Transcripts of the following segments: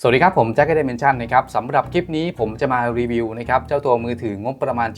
สวัสดีครับ ผมแจ็คเดเมนชันนะครับสำหรับคลิปนี้ผมจะมารีวิวนะครับเจ้าตัวมือถืองบประมาณ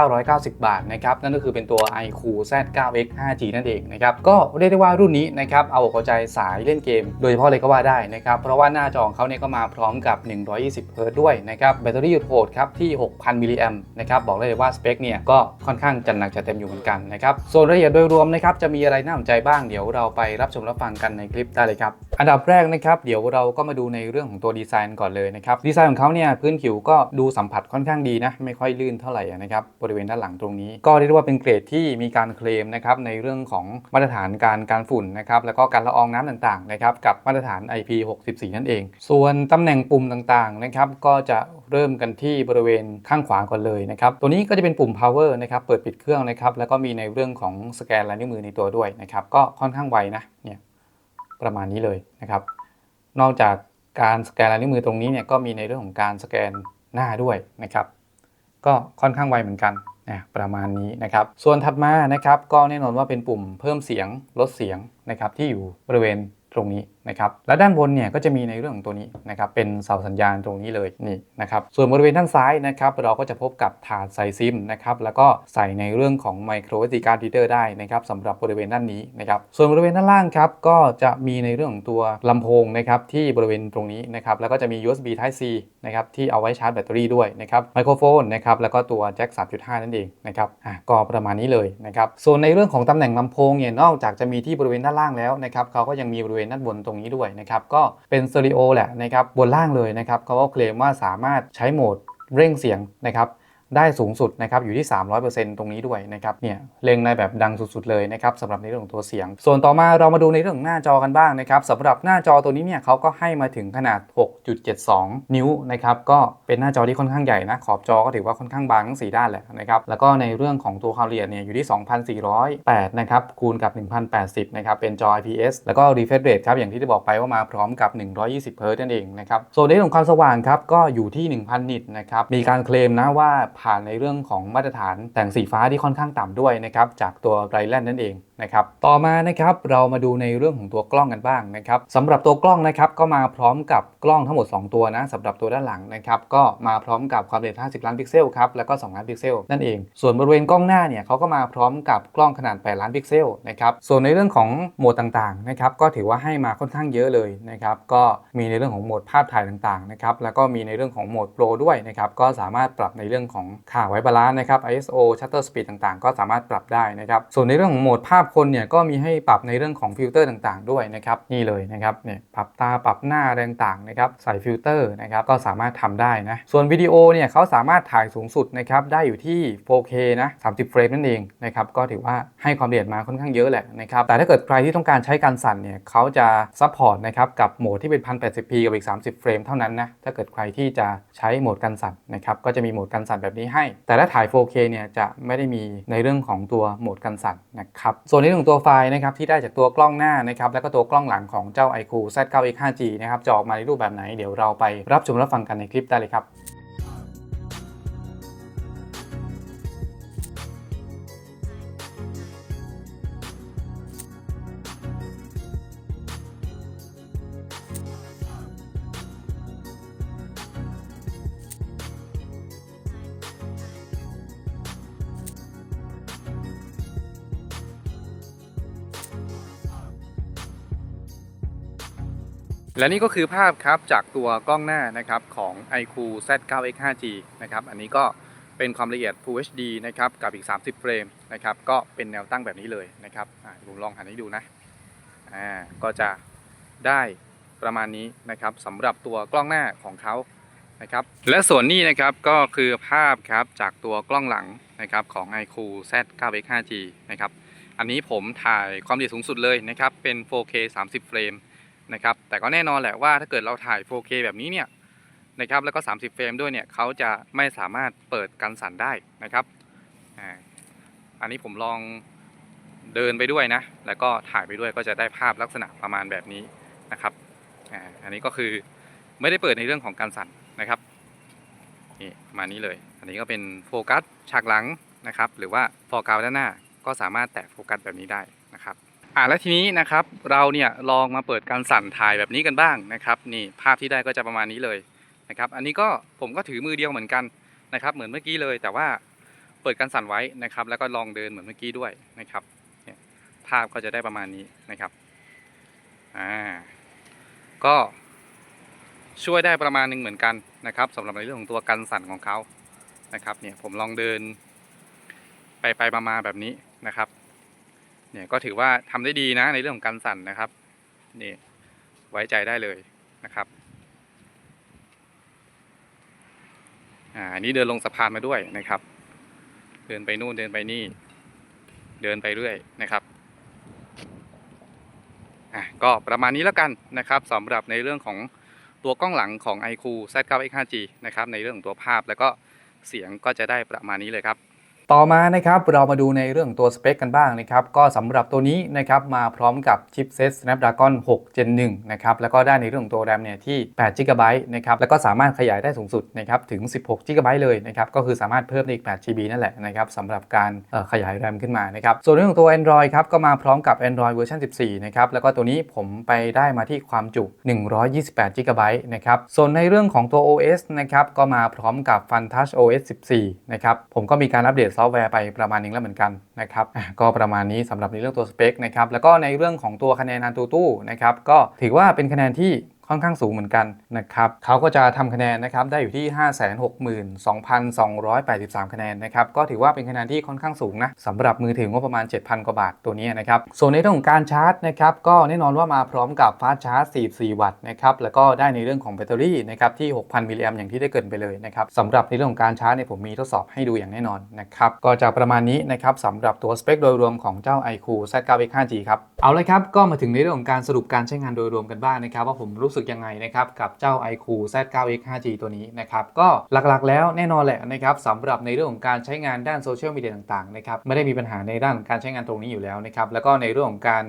7,990 บาทนะครับนั่นก็คือเป็นตัว iQ Z9X 5G นั่นเองนะครับก็เรียกได้ว่ารุ่นนี้นะครับเอาอกเอาใจสายเล่นเกม โดยเฉพาะเลยก็ว่าได้นะครับเพราะว่าหน้าจอของเขาเนี่ยก็มาพร้อมกับ 120เฮิรตซ์ด้วยนะครับแบตเตอรี่โหดครับที่ 6,000 มิลลิแอมนะครับบอกเลยว่าสเปคเนี่ยก็ค่อนข้างจัดหนักจัดเต็มอยู่เหมือนกันนะครับส่วนรายละเอียดโดยรวมนะครับจะมีอะไรน่าสนใจบ้างเดี๋ยวเราไปรับชมรับฟังกันในคลิปได้เลยครับ อันดับแรกนะครับเดี๋ยวเราก็มาดูในเรื่องของตัวดีไซน์ก่อนเลยนะครับดีไซน์ของเขาเนี่ยพื้นผิวก็ดูสัมผัสค่อนข้างดีนะไม่ค่อยลื่นเท่าไหร่นะครับบริเวณด้านหลังตรงนี้ ก็เรียกว่าเป็นเกรดที่มีการเคลมนะครับในเรื่องของมาตรฐานการการฝุ่นนะครับแล้วก็การละอองน้ำต่างๆนะครับกับมาตรฐาน IP64 นั่นเอง ส่วนตำแหน่งปุ่มต่างๆนะครับก็จะเริ่มกันที่บริเวณข้างขวาก่อนเลยนะครับตัวนี้ก็จะเป็นปุ่ม power นะครับเปิดปิดเครื่องนะครับแล้วก็มีในเรื่องของสแกนลายนิ้วมือในตัวด้วยนะครับก็ค่อนข้างไวนะเนี่ย ประมาณนี้เลยนะครับ นอกจากการสแกนลายนิ้วมือตรงนี้เนี่ยก็มีในเรื่องของการสแกนหน้าด้วยนะครับ ก็ค่อนข้างไวเหมือนกันนะประมาณนี้นะครับ ส่วนถัดมานะครับก็แน่นอนว่าเป็นปุ่มเพิ่มเสียงลดเสียงนะครับที่อยู่บริเวณตรงนี้ นะครับและด้านบนเนี่ยก็จะมีในเรื่องของตัวนี้นะครับเป็นเสาสัญญาณตรงนี้เลยนี่นะครับส่วนบริเวณด้านซ้ายนะครับเราก็จะพบกับถาดใส่ซิมนะครับแล้วก็ใส่ในเรื่องของ micro SD card reader ได้นะครับสำหรับบริเวณด้านนี้นะครับส่วนบริเวณด้านล่างครับก็จะมีในเรื่องของตัวลำโพงนะครับที่บริเวณตรงนี้นะครับแล้วก็จะมี USB Type C นะครับที่เอาไว้ชาร์จแบตเตอรี่ด้วยนะครับไมโครโฟนนะครับแล้วก็ตัวแจ็ค3.5 นั่นเองนะครับอะก็ประมาณนี้เลยนะครับส่วนในเรื่องของตำแหน่งลำโพงเนี่ยนอกจากจะมีที่บริเวณด้านล่างแล้วนะครับเขาก็ยังมีบริเวณด้านบนตรงนี้ด้วยนะครับก็เป็นสเตอริโอแหละนะครับบนล่างเลยนะครับเขาก็เคลมว่าสามารถใช้โหมดเร่งเสียงนะครับ ได้สูงสุดนะครับอยู่ที่ 300%ตรงนี้ด้วยนะครับเนี่ยเล็งในแบบดังสุดๆเลยนะครับสำหรับในเรื่องของตัวเสียง ส่วนต่อมาเรามาดูในเรื่องหน้าจอกันบ้างนะครับสำหรับหน้าจอตัวนี้เนี่ยเขาก็ให้มาถึงขนาด 6.72 นิ้วนะครับก็เป็นหน้าจอที่ค่อนข้างใหญ่นะขอบจอก็ถือว่าค่อนข้างบางทั้ง 4 ด้านแหละนะครับแล้วก็ในเรื่องของตัวความละเอียดเนี่ยอยู่ที่ 2,408 นะครับคูณกับ 1,080 นะครับเป็นจอ IPS แล้วก็ refresh rate ครับอย่างที่ได้บอกไปว่ามาพร้อมกับ 120 Hz นั่นเองนะครับส่วนในเรื่องของความสว่างครับก็อยู่ที่ 1,000 นิตนะครับมีการเคลมนะว่าผ่านในเรื่องของมาตรฐานแต่งสีฟ้าที่ค่อนข้างต่ำด้วยนะครับจากตัวไรแลนนั่นเองนะครับต่อมานะครับเรามาดูในเรื่องของตัวกล้องกันบ้างนะครับสำหรับตัวกล้องนะครับก็มาพร้อมกับกล้องทั้งหมด 2 ตัวนะสำหรับตัวด้านหลังนะครับก็มาพร้อมกับความละเอียด 50 ล้านพิกเซลครับแล้วก็ 2 ล้านพิกเซลนั่นเอง ส่วนบริเวณกล้องหน้าเนี่ยเขาก็มาพร้อมกับกล้องขนาด 8 ล้านพิกเซลนะครับส่วนในเรื่องของโหมดต่างๆนะครับก็ถือว่าให้มาค่อนข้างเยอะเลยนะครับก็มีในเรื่องของโหมดภาพถ่ายต่างๆนะครับแล้วก็มีในเรื่องของโหมดโปรด้วยนะครับก็สามารถปรับในเรื่องของค่าไว้บาลานซ์นะครับ ISO shutter speed ต่างๆ ก็สามารถปรับได้นะครับส่วนในเรื่องของโหมดภาพคนเนี่ยก็มีให้ปรับในเรื่องของฟิลเตอร์ต่างๆ ด้วยนะครับนี่เลยนะครับเนี่ยปรับตาปรับหน้าอะไรต่างๆนะครับใส่ฟิลเตอร์นะครับก็สามารถทำได้นะส่วนวิดีโอเนี่ยเขาสามารถถ่ายสูงสุดนะครับได้อยู่ที่ 4K นะ30 เฟรมนั่นเองนะครับก็ถือว่าให้ความละเอียดมาค่อนข้างเยอะแหละนะครับแต่ถ้าเกิดใครที่ต้องการใช้การสั่นเนี่ยเขาจะซัพพอร์ตนะครับกับโหมดที่เป็น 1080p กับอีก 30 เฟรมเท่านั้นนะถ้าเกิดใครที่จะใช้โหมดกันสั่นนะครับก็จะมีโหมดกันสั่นแบบนี้ให้ แต่ถ้าถ่าย 4K เนี่ยจะไม่ได้มีในเรื่องของตัวโหมดกันสั่นนะครับส่วนในเรื่องของตัวไฟล์นะครับที่ได้จากตัวกล้องหน้านะครับแล้วก็ตัวกล้องหลังของเจ้า iQ Z9X 5G นะครับจะออกมาในรูปแบบไหนเดี๋ยวเราไปรับชมรับฟังกันในคลิปได้เลยครับ และนี่ก็คือภาพครับจากตัวกล้องหน้านะครับของ iQ Z9X 5G นะครับอันนี้ก็เป็นความละเอียด Full HD นะครับกับอีก 30 เฟรมนะครับก็เป็นแนวตั้งแบบนี้เลยนะครับผมลองหันให้ดูนะอ่าก็จะได้ประมาณนี้นะครับสำหรับตัวกล้องหน้าของเขานะครับและส่วนนี้นะครับก็คือภาพครับจากตัวกล้องหลังนะครับของ iQ Z9X 5G นะครับอันนี้ผมถ่ายความละเอียดสูงสุดเลยนะครับเป็น 4K 30 เฟรม นะครับ แต่ก็แน่นอนแหละว่าถ้าเกิดเราถ่าย 4K แบบนี้เนี่ยนะครับ แล้วก็ 30 เฟรมด้วยเนี่ยเขาจะไม่สามารถเปิดกันสั่นได้นะครับอันนี้ผมลองเดินไปด้วยนะ แล้วก็ถ่ายไปด้วยก็จะได้ภาพลักษณะประมาณแบบนี้นะครับอันนี้ก็คือไม่ได้เปิดในเรื่องของการสั่นนะครับนี่ประมาณนี้เลย อันนี้ก็เป็นโฟกัสฉากหลังนะครับ หรือว่าฟอร์กราวด้านหน้าก็สามารถแตะโฟกัสแบบนี้ได้นะครับ อ่าแล้วทีนี้นะครับเราเนี่ยลองมาเปิดการสั่นถ่ายแบบนี้กันบ้างนะครับนี่ภาพที่ได้ก็จะประมาณนี้เลยนะครับอันนี้ก็ผมก็ถือมือเดียวเหมือนกันนะครับเหมือนเมื่อกี้เลยแต่ว่าเปิดการสั่นไว้นะครับ แล้วก็ลองเดินเหมือนเมื่อกี้ด้วยนะครับเนี่ยภาพก็จะได้ประมาณนี้นะครับอ่าก็ช่วยได้ประมาณหนึ่งเหมือนกันนะครับสำหรับในเรื่องของตัวกันสั่นของเขานะครับเนี่ยผมลองเดินไปไปมาแบบนี้นะครับ เนี่ยก็ถือว่าทำได้ดีนะในเรื่องของการสั่นนะครับนี่ไว้ใจได้เลยนะครับอ่าอันนี้เดินลงสะพานมาด้วยนะครับ เดินไปนู่นเดินไปนี่ เดินไปเรื่อยนะครับอะก็ประมาณนี้แล้วกันนะครับสำหรับในเรื่องของตัวกล้องหลังของ iQOO Z9X 5G นะครับในเรื่องของตัวภาพแล้วก็เสียงก็จะได้ประมาณนี้เลยครับ ต่อมานะครับเรามาดูในเรื่องตัวสเปคกันบ้างนะครับก็สำหรับตัวนี้นะครับมาพร้อมกับชิปเซต Snapdragon 6 Gen 1นะครับแล้วก็ได้ในเรื่องของตัว RAM เนี่ยที่8 GB นะครับแล้วก็สามารถขยายได้สูงสุดนะครับถึง 16 GB เลยนะครับก็คือสามารถเพิ่มได้อีก8 GB นั่นแหละนะครับสำหรับการขยาย RAM ขึ้นมานะครับส่วนเรื่องของตัว Android ครับก็มาพร้อมกับ Android เวอร์ชัน14นะครับแล้วก็ตัวนี้ผมไปได้มาที่ความจุ 128 GB นะครับส่วนในเรื่องของตัว OS นะครับก็มาพร้อมกับ FunTouch OS 14นะครับผมก็มีการอัปเดตซอฟต์แวร์ไปประมาณนึงแล้วเหมือนกันนะครับก็ประมาณนี้สำหรับในเรื่องตัวสเปคนะครับแล้วก็ในเรื่องของตัวคะแนนนันตูตู้นะครับก็ถือว่าเป็นคะแนนที่ค่อนข้างสูงเหมือนกันนะครับเขาก็จะทำคะแนนนะครับได้อยู่ที่ 562,283 คะแนนนะครับก็ถือว่าเป็นคะแนนที่ค่อนข้างสูงนะสำหรับมือถืองบประมาณ 7,000 กว่าบาทตัวนี้นะครับส่วนในเรื่องของการชาร์จนะครับก็แน่นอนว่ามาพร้อมกับฟาสชาร์จ 44 วัตต์นะครับแล้วก็ได้ในเรื่องของแบตเตอรี่นะครับที่ 6,000 มิลลิแอมอย่างที่ได้เกินไปเลยนะครับสำหรับในเรื่องของการชาร์จเนี่ยผมมีทดสอบให้ดูอย่างแน่นอนนะครับก็จะประมาณนี้นะครับสำหรับตัวสเปคโดยรวมของเจ้า iQOO Z9X 5G ครับเอาเลยครับก็มาถึงในเรื่องของการสรุปการใช้งานโดยรวมกันบ้างนะครับว่าผมรู้สึกยังไงนะครับกับเจ้า iQOO Z9X 5G ตัวนี้นะครับก็หลักๆ แล้วแน่นอนแหละนะครับสำหรับในเรื่องของการใช้งานด้านโซเชียลมีเดียต่างๆนะครับไม่ได้มีปัญหาในด้านการใช้งานตรงนี้อยู่แล้วนะครับแล้วก็ในเรื่องของการ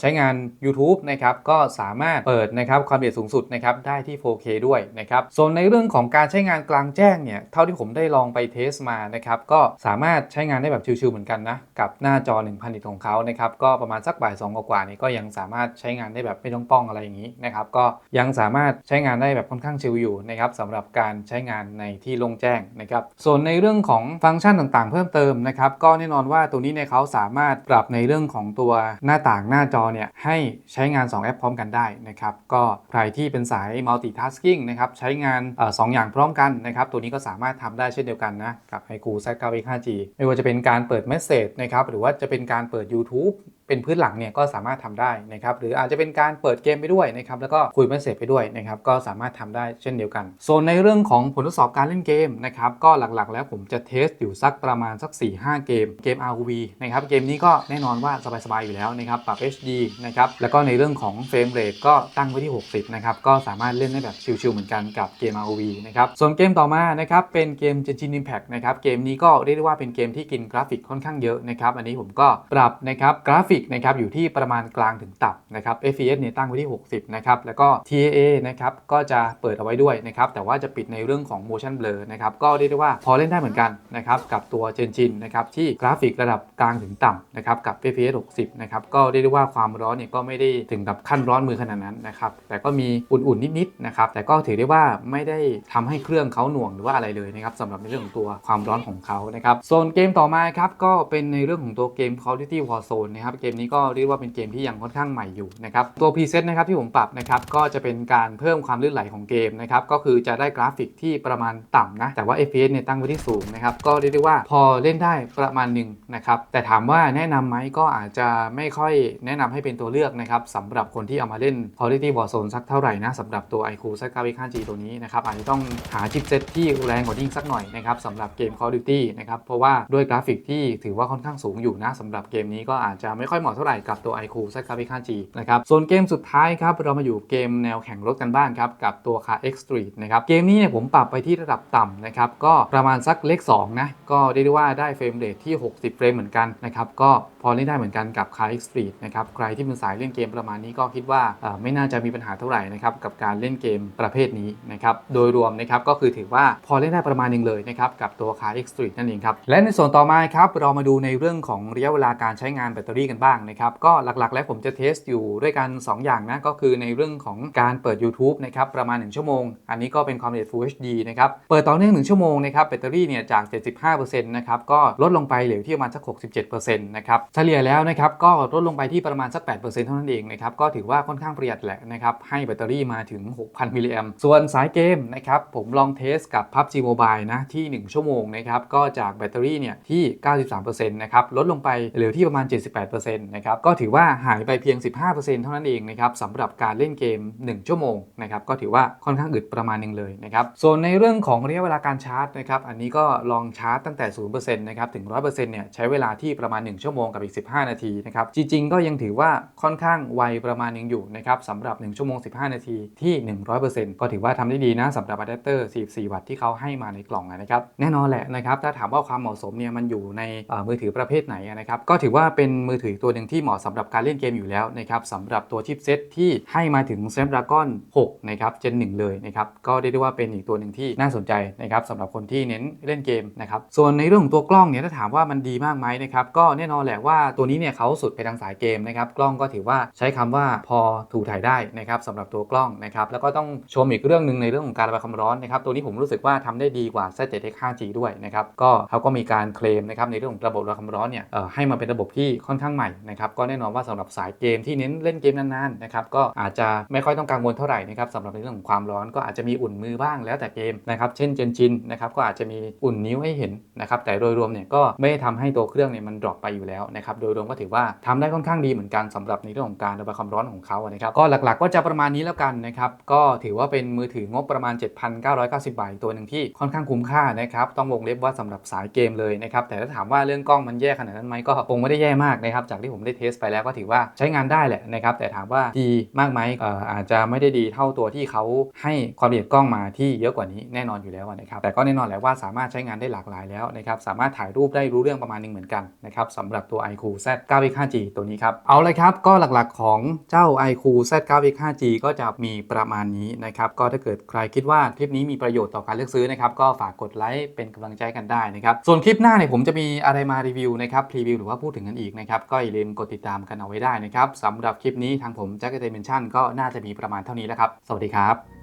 ใช้งาน YouTube นะครับก็สามารถเปิดนะครับความละเอียดสูงสุดนะครับได้ที่ 4K ด้วยนะครับส่วนในเรื่องของการใช้งานกลางแจ้งเนี่ยเท่าที่ผมได้ลองไปเทสมานะครับก็สามารถใช้งานได้แบบชิวๆเหมือนกันนะกับหน้าจอ 1000นิตของเขานะครับก็ประมาณสักบ่าย2กว่าๆนี่ก็ยังสามารถใช้งานได้แบบไม่ต้องป้องอะไรอย่างนี้นะครับก็ยังสามารถใช้งานได้แบบค่อนข้างชิลอยู่นะครับสำหรับการใช้งานในที่โล่งแจ้งนะครับส่วนในเรื่องของฟังก์ชันต่างๆ เพิ่มเติมนะครับก็แน่นอนว่าตัวนี้เนี่ยเขาสามารถปรับในเรื่องของตัวหน้าต่างหน้าจอเนี่ยให้ใช้งาน 2 แอปพร้อมกันได้นะครับก็ใครที่เป็นสาย multitasking นะครับใช้งานอสองอย่างพร้อมกันนะครับตัวนี้ก็สามารถทำได้เช่นเดียวกันนะกับ iQOO Z9X 5G ไม่ว่าจะเป็นการเปิดเมสเซจนะครับหรือว่าจะเป็นการเปิด YouTube เป็นพื้นหลังเนี่ยก็สามารถทำได้นะครับหรืออาจจะเป็นการเปิดเกมไปด้วยนะครับแล้วก็คุยเมสเซจไปด้วยนะครับก็สามารถทำได้เช่นเดียวกัน ส่วนในเรื่องของผลทดสอบการเล่นเกมนะครับก็หลักๆ แล้วผมจะเทสอยู่สักประมาณสัก 4-5 เกมเกม ROV นะครับเกมนี้ก็แน่นอนว่าสบายๆอยู่แล้วนะครับปรับ HD นะครับแล้วก็ในเรื่องของเฟรมเรทก็ตั้งไว้ที่ 60 นะครับก็สามารถเล่นได้แบบชิลๆเหมือนกันกับเกม ROV นะครับส่วนเกมต่อมานะครับเป็นเกม Genshin Impact นะครับเกมนี้ก็เรียกได้ว่าเป็นเกมที่กินกราฟิกค่อนข้างเยอะนะครับอันนี้ผมก็ปรับนะครับกราฟิกนะครับอยู่ที่ประมาณกลางถึงต่ำนะครับ FPS เนี่ยตั้งไว้ที่ 60 นะครับ แล้วก็ TAA นะครับก็จะเปิดเอาไว้ด้วยนะครับ แต่ว่าจะปิดในเรื่องของ motion blur นะครับ ก็เรียกได้ว่าพอเล่นได้เหมือนกันนะครับกับตัว Genshin นะครับที่กราฟิกระดับกลางถึงต่ำนะครับกับ FPS 60 นะครับก็เรียกได้ว่าความร้อนเนี่ยก็ไม่ได้ถึงกับขั้นร้อนมือขนาดนั้นนะครับแต่ก็มีอุ่นๆนิดๆนะครับแต่ก็ถือได้ว่าไม่ได้ทำให้เครื่องเขาหน่วงหรือว่าอะไรเลยนะครับสำหรับในเรื่องของตัวความร้อนของเขานะครับส่วนเกมต่อมาครับก็เป็นในเรื่องของตัวเกม Call of Duty Warzone นะครับเกมนี้ก็เรียกว่าเป็นเกมที่ยังค่อนข้างใหม่อยู่นะครับตัวพรีเซตนะครับที่ผมปรับนะครับก็จะเป็นการเพิ่มความลื่นไหลของเกมนะครับก็คือจะได้กราฟิกที่ประมาณต่ำนะแต่ว่า FPS เนี่ยตั้งไว้ที่สูงนะครับก็เรียกได้ว่าพอเล่นได้ประมาณหนึ่งนะครับแต่ถามว่าแนะนำไหมก็อาจจะไม่ค่อยแนะนำให้เป็นตัวเลือกนะครับสำหรับคนที่เอามาเล่น Call of Duty Warzone สักเท่าไหร่นะสำหรับตัว iQOO Z9X 5G ตัวนี้นะครับอาจจะต้องหาชิปเซตที่แรงกว่านี้สักหน่อยนะครับสำหรับเกม Call of Duty นะครับเพราะว่าด้วยกราฟิกที่ถือว่าค่อนข้างสูงอยู่นะสำหรับเกมนี้ก็อาจจะไม่ค่อยเหมาะเท่าไหร่กับตัว iQOO Z9X 5G นะครับส่วนเกมสุดท้ายครับเรามาอยู่เกมแนวแข่งรถกันบ้างครับกับตัว Car X Street นะครับเกมนี้เนี่ยผมปรับไปที่ระดับต่ำนะครับก็ประมาณสักเลข2นะก็เรียกได้ว่าได้เฟรมเรทที่ 60 เฟรมเหมือนกันนะครับก็พอเล่นได้เหมือนกันกับ Car X Street นะครับใครที่เป็นสายเล่นเกมประมาณนี้ก็คิดว่าไม่น่าจะมีปัญหาเท่าไหร่นะครับกับการเล่นเกมประเภทนี้นะครับโดยรวมนะครับก็คือถือว่าพอเล่นได้ประมาณหนึงเลยนะครับกับตัว Car X Street นั่นเองครับและในส่วนต่อมาครับเรามาดูในเรื่องของระยะเวลาการใช้งานแบตเตอรี่กันบ้างบ้างนะครับ ก็หลักๆ แล้วผมจะเทสอยู่ด้วยกัน 2 อย่างนะ ก็คือในเรื่องของการเปิด YouTube นะครับ ประมาณ 1 ชั่วโมง อันนี้ก็เป็นความละเอียด Full HD นะครับ เปิดต่อเนื่อง 1 ชั่วโมงนะครับ แบตเตอรี่เนี่ยจาก 75%นะครับ ก็ลดลงไปเหลือที่ประมาณสัก 67%นะครับ เฉลี่ยแล้วนะครับ ก็ลดลงไปที่ประมาณสัก 8%เท่านั้นเองนะครับ ก็ถือว่าค่อนข้างประหยัดแหละนะครับ ให้แบตเตอรี่มาถึง 6,000 มิลลิแอมส่วนสายเกมนะครับผมลองเทสกับ PUBG Mobile นะที่ 1 ชั่วโมงนะครับก็จากแบตเตอรี่เนี่ยที่ 93%นะครับลดลงไปเหลือที่ประมาณ 78%นะครับก็ถือว่าหายไปเพียง 15%เท่านั้นเองนะครับสำหรับการเล่นเกม 1 ชั่วโมงนะครับก็ถือว่าค่อนข้างอึดประมาณหนึงเลยนะครับส่วนในเรื่องของระยะเวลาการชาร์จนะครับอันนี้ก็ลองชาร์จตั้งแต่ 0%นะครับถึง 100%เนี่ยใช้เวลาที่ประมาณ 1 ชั่วโมงกับอีก 15 นาทีนะครับจริงๆ ก็ยังถือว่าค่อนข้างไวประมาณหนึงอยู่นะครับสำหรับ 1 ชั่วโมง 15 นาทีที่ 100%ก็ถือว่าทำได้ดีนะสำหรับอะแดปเตอร์ 44 วัตต์ที่เขาให้มาในกล่องนะครับแน่นอนแหละนะครับถ้าถามว่าความเหมาะสมเนี่ยมันอยู่ในมือถือประเภทไหนนะครับก็ถือว่าเป็นมือถือตัวหนึ่งที่เหมาะสำหรับการเล่นเกมอยู่แล้วนะครับสำหรับตัวชิปเซตที่ให้มาถึง Snapdragon 6นะครับ Gen 1 เลยนะครับ ก็เรียกได้ว่าเป็นอีกตัวหนึ่งที่น่าสนใจนะครับสำหรับคนที่เน้นเล่นเกมนะครับ ส่วนในเรื่องของตัวกล้องเนี่ยถ้าถามว่ามันดีมากไหมนะครับ ก็แน่นอนแหละว่าตัวนี้เนี่ยเขาสุดไปทางสายเกมนะครับ กล้องก็ถือว่าใช้คำว่าพอถูถ่ายได้นะครับสำหรับตัวกล้องนะครับ แล้วก็ต้องชมอีกเรื่องหนึ่งในเรื่องของการระบายความร้อนนะครับ ตัวนี้ผมรู้สึกว่าทำได้ดีกว่า Z7X 5G ด้วยนะครับ ก็เขาก็มีการเคลมนะครับในเรื่องของระบบระบายความร้อนเนี่ยให้มาเป็นระบบที่ค่อนข้างใหม่นะครับก็แน่นอนว่าสำหรับสายเกมที่เน้นเล่นเกมนานๆนะครับก็อาจจะไม่ค่อยต้องกังวลเท่าไหร่นะครับสำหรับในเรื่องของความร้อนก็อาจจะมีอุ่นมือบ้างแล้วแต่เกมนะครับเช่นเจนชินนะครับก็อาจจะมีอุ่นนิ้วให้เห็นนะครับแต่โดยรวมเนี่ยก็ไม่ได้ทำให้ตัวเครื่องเนี่ยมันดรอปไปอยู่แล้วนะครับโดยรวมก็ถือว่าทำได้ค่อนข้างดีเหมือนกันสำหรับในเรื่องของการระบายความร้อนของเขานะครับก็หลักๆก็จะประมาณนี้แล้วกันนะครับก็ถือว่าเป็นมือถืองบประมาณ 7,990 บาทตัวหนึ่งที่ค่อนข้างคุ้มค่านะครับต้องวงเล็บว่าสำหรับสายเกมเลยนะครับแต่ถ้าถามว่าเรื่องกล้องมันแย่ขนาดนั้นไหมก็คงไม่ได้แย่มากนะครับจากที่ผมได้เทสไปแล้วก็ถือว่าใช้งานได้แหละนะครับ แต่ถามว่าดีมากไหมอออาจจะไม่ได้ดีเท่าตัวที่เขาให้ความละเอียดกล้องมาที่เยอะกว่านี้แน่นอนอยู่แล้วนะครับแต่ก็แน่นอนแหละว่าสามารถใช้งานได้หลากหลายแล้วนะครับสามารถถ่ายรูปได้รู้เรื่องประมาณหนึงเหมือนกันนะครับสำหรับตัว iQOO Z9X 5G ตัวนี้ครับเอาเลยครับก็หลักๆของเจ้า iQOO Z9X 5G ก็จะมีประมาณนี้นะครับก็ถ้าเกิดใครคิดว่าคลิปนี้มีประโยชน์ต่อการเลือกซื้อนะครับก็ฝากกดไลค์เป็นกำลังใจกันได้นะครับส่วนคลิปหน้าเนี่ยผมจะมีอะไรมารีวิวนะครับรีวิวหรือว่าพูดถึงกันอีกนะครับก็อย่าลืมกดติดตามกันเอาไว้ได้นะครับสำหรับคลิปนี้ทางผมแจ็คเกอร์เมนชั่นก็น่าจะมีประมาณเท่านี้แล้วครับ สวัสดีครับ